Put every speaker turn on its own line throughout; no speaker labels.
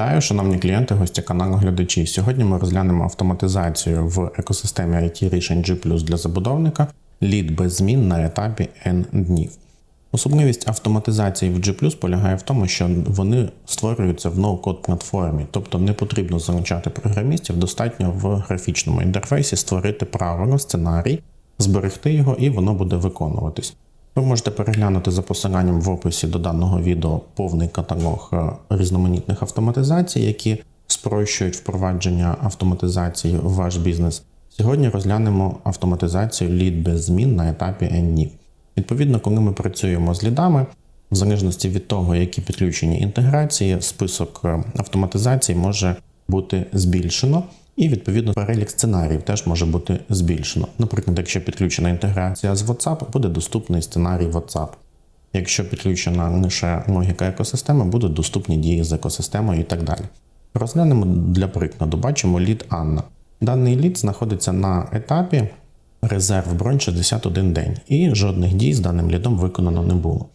Вітаю, шановні клієнти, гості каналу глядачі. Сьогодні ми розглянемо автоматизацію в екосистемі IT рішень G для забудовника лід без змін на етапі N днів. Особливість автоматизації в G полягає в тому, що вони створюються в ноу-код платформі, тобто не потрібно залучати програмістів, достатньо в графічному інтерфейсі створити правило, сценарій, зберегти його і воно буде виконуватись. Ви можете переглянути за посиланням в описі до даного відео повний каталог е, різноманітних автоматизацій, які спрощують впровадження автоматизації в ваш бізнес. Сьогодні розглянемо автоматизацію лід без змін на етапі NNIF. Відповідно, коли ми працюємо з лідами, в залежності від того, які підключені інтеграції, список е, автоматизації може бути збільшено. І відповідно перелік сценаріїв теж може бути збільшено. Наприклад, якщо підключена інтеграція з WhatsApp, буде доступний сценарій WhatsApp. Якщо підключена лише логіка екосистеми, будуть доступні дії з екосистемою і так далі. Розглянемо для прикладу, бачимо лід Анна. Даний лід знаходиться на етапі резерв бронь 61 день, і жодних дій з даним лідом виконано не було.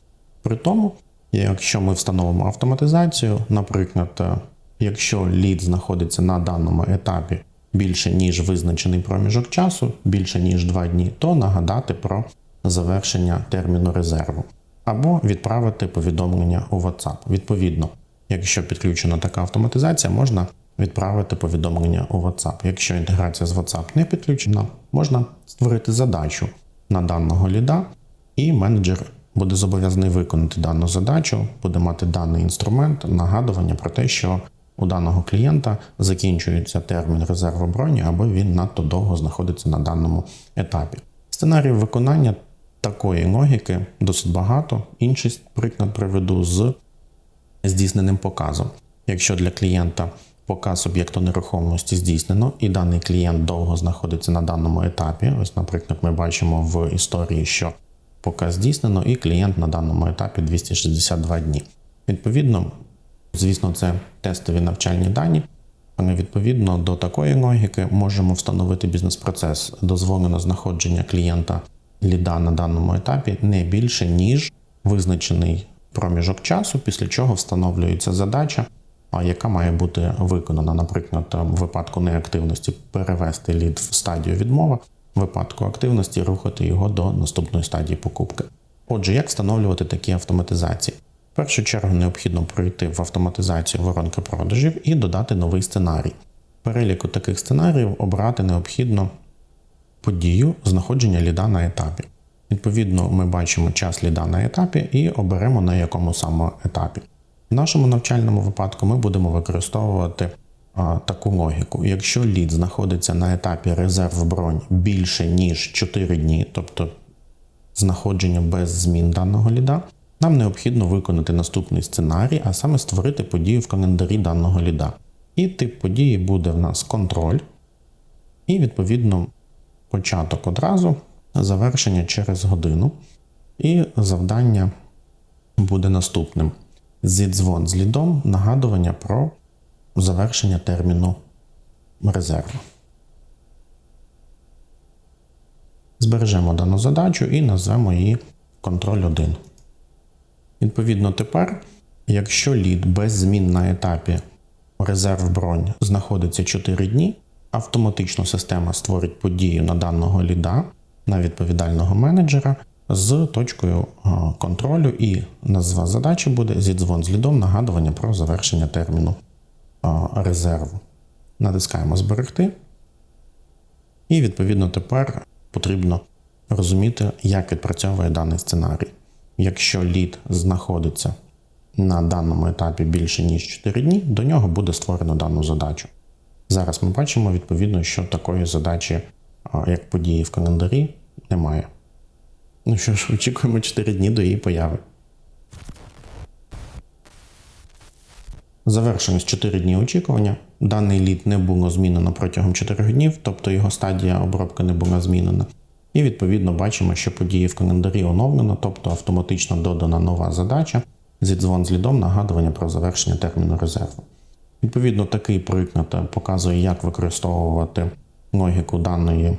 При тому, якщо ми встановимо автоматизацію, наприклад, Якщо лід знаходиться на даному етапі більше ніж визначений проміжок часу, більше ніж 2 дні, то нагадати про завершення терміну резерву або відправити повідомлення у WhatsApp. Відповідно, якщо підключена така автоматизація, можна відправити повідомлення у WhatsApp. Якщо інтеграція з WhatsApp не підключена, можна створити задачу на даного ліда, і менеджер буде зобов'язаний виконати дану задачу, буде мати даний інструмент, нагадування про те, що у даного клієнта закінчується термін резерву броні, або він надто довго знаходиться на даному етапі. Сценаріїв виконання такої логіки досить багато. Інший приклад приведу з здійсненим показом. Якщо для клієнта показ об'єкту нерухомості здійснено, і даний клієнт довго знаходиться на даному етапі, ось, наприклад, ми бачимо в історії, що показ здійснено, і клієнт на даному етапі 262 дні. Відповідно, Звісно, це тестові навчальні дані. Ми відповідно до такої логіки можемо встановити бізнес-процес дозволено знаходження клієнта ліда на даному етапі не більше, ніж визначений проміжок часу, після чого встановлюється задача, яка має бути виконана, наприклад, в випадку неактивності перевести лід в стадію відмови, в випадку активності рухати його до наступної стадії покупки. Отже, як встановлювати такі автоматизації? В першу чергу необхідно пройти в автоматизацію воронки продажів і додати новий сценарій. Переліку таких сценаріїв обрати необхідно подію знаходження ліда на етапі. Відповідно, ми бачимо час ліда на етапі і оберемо на якому саме етапі. В нашому навчальному випадку ми будемо використовувати а, таку логіку. Якщо лід знаходиться на етапі резерв бронь більше ніж 4 дні, тобто знаходження без змін даного ліда, нам необхідно виконати наступний сценарій, а саме створити подію в календарі даного ліда. І тип події буде в нас контроль, і, відповідно, початок одразу, завершення через годину. І завдання буде наступним: зідзвон з лідом, нагадування про завершення терміну резерву. Збережемо дану задачу і назвемо її контроль 1. Відповідно, тепер, якщо лід без змін на етапі резерв бронь знаходиться 4 дні, автоматично система створить подію на даного ліда на відповідального менеджера з точкою контролю, і назва задачі буде зідзвон з лідом нагадування про завершення терміну резерву. Натискаємо Зберегти. І, відповідно, тепер потрібно розуміти, як відпрацьовує даний сценарій. Якщо лід знаходиться на даному етапі більше ніж 4 дні, до нього буде створено дану задачу. Зараз ми бачимо відповідно, що такої задачі, як події в календарі, немає. Ну що ж, очікуємо 4 дні до її появи. Завершилось 4 дні очікування. Даний лід не було змінено протягом 4 днів, тобто його стадія обробки не була змінена. І відповідно бачимо, що події в календарі оновлено, тобто автоматично додана нова задача зі дзвон з лідом нагадування про завершення терміну резерву. Відповідно, такий приклад показує, як використовувати логіку даної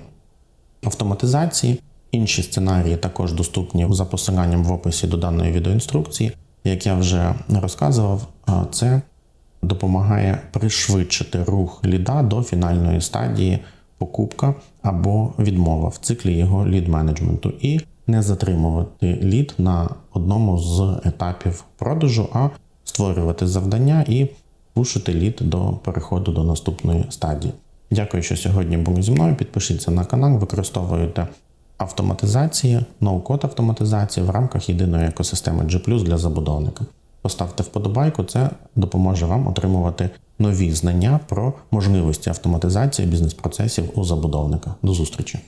автоматизації. Інші сценарії також доступні за посиланням в описі до даної відеоінструкції. Як я вже розказував, це допомагає пришвидшити рух ліда до фінальної стадії покупка або відмова в циклі його лід менеджменту і не затримувати лід на одному з етапів продажу, а створювати завдання і пушити лід до переходу до наступної стадії. Дякую, що сьогодні були зі мною. Підпишіться на канал, використовуйте автоматизації, ноу-код автоматизації в рамках єдиної екосистеми G для забудовника. Поставте вподобайку, це допоможе вам отримувати нові знання про можливості автоматизації бізнес-процесів у забудовника. До зустрічі!